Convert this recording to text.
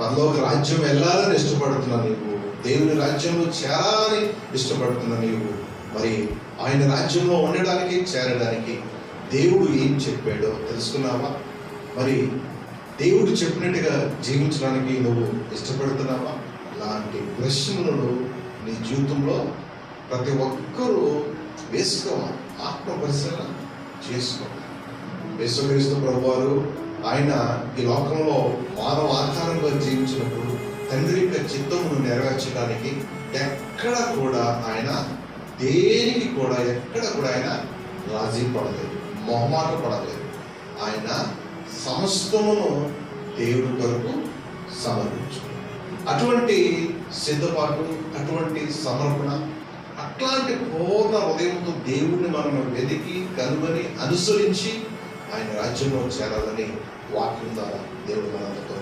పరలోక రాజ్యం వెళ్ళాలని ఇష్టపడుతున్నా నీవు. దేవుని రాజ్యంలో చేరాలని ఇష్టపడుతున్నా నీవు. మరి ఆయన రాజ్యంలో ఉండడానికి చేరడానికి దేవుడు ఏం చెప్పాడో తెలుసుకున్నావా? మరి దేవుడు చెప్పినట్టుగా జీవించడానికి నువ్వు ఇష్టపడుతున్నావా? లాంటి ప్రశ్నలను నీ జీవితంలో ప్రతి ఒక్కరూ వేసుకోవాలి. ఆత్మ పరిశీలన చేసుకోవాలి. యేసుక్రీస్తు ప్రభువారు ఆయన ఈ లోకంలో మానవ ఆకారంగా జీవించినప్పుడు తండ్రి యొక్క చిత్తమును నెరవేర్చడానికి ఎక్కడ కూడా ఆయన దేనికి కూడా ఎక్కడ కూడా ఆయన రాజీ పడలేదు మొహమాట పడలేదు. ఆయన సమస్తమును దేవుడి కొరకు సమర్పించు అటువంటి సిద్ధపాటు అటువంటి సమర్పణ అట్లాంటి పూర్ణ హృదయంతో దేవుడిని మనం వెతికి కనుగొని అనుసరించి ఆయన రాజ్యంలో చేరాలని వాక్యం ద్వారా దేవుడు మనందరితో